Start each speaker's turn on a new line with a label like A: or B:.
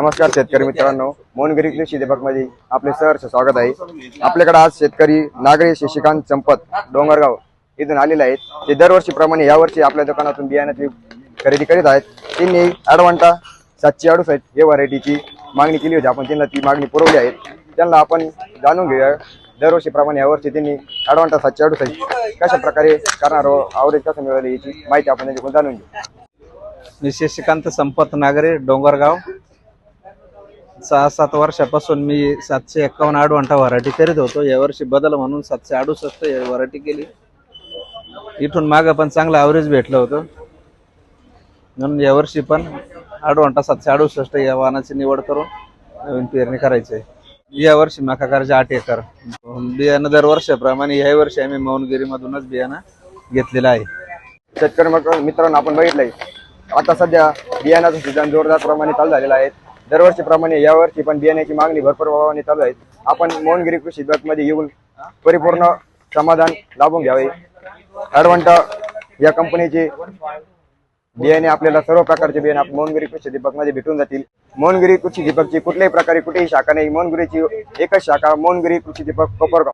A: नमस्कार शेतकरी मित्रांनो मोनगिरी कृषी मध्ये आपले सहर्ष स्वागत आहे. आपल्याकडे आज शेतकरी नागरी शशिकांत संपत डोंगरगाव इथून आलेले आहेत. ते दरवर्षीप्रमाणे यावर्षी आपल्या दुकानातून बियाण्याची खरेदी करीत आहेत. त्यांनी ॲडवांटा सातशे अडुसष्ट हे व्हरायटीची मागणी केली होती. आपण त्यांना ती मागणी पुरवली आहे. त्यांना आपण जाणून घेऊया. दरवर्षीप्रमाणे यावर्षी त्यांनी ॲडवांटा सातशे अडुसष्ट कशा प्रकारे करणार आवरेज कसं मिळाली याची माहिती आपण त्यांच्याकडून जाणून घेऊ.
B: मी शशिकांत संपत नागरे डोंगरगाव. सहा सात वर्षापासून मी सातशे एक्कावन्न आडवंटा व्हरायटी करीत होतो. यावर्षी बदल म्हणून सातशे अडुसष्ट व्हरायटी केली. इथून मागं पण चांगलं ॲव्हरेज भेटलं होतं. म्हणून यावर्षी पण आडवंटा सातशे अडुसष्ट या वाहनाची निवड करून नवीन पेरणी करायची आहे. यावर्षी माका करायचे आठ एकर. बियाणं दर वर्षाप्रमाणे याही वर्षी आम्ही मौनगिरीमधूनच बियाणं घेतलेलं आहे.
A: शेतकरी मग मित्रांनो आपण बघितलंय आता सध्या बियाणाचं सीझन जोरदार प्रमाणे चालू झालेला आहे. दरवर्षीप्रमाणे यावर्षी पण बियाण्याची मागणी भरपूर प्रभावाने चालू आहे. आपण मोहनगिरी कृषी मध्ये येऊन परिपूर्ण समाधान लाभून घ्यावे. अडवंट या कंपनीचे बियाणे आपल्याला सर्व प्रकारचे बियाणे आपण मोहनगिरी कृषी मध्ये भेटून जातील. मोहनगिरी कृषी दीपकची कुठल्याही प्रकारे कुठेही शाखा नाही. मोहनगिरीची एकच शाखा मोहनगिरी कृषी दीपक कोपरगाव.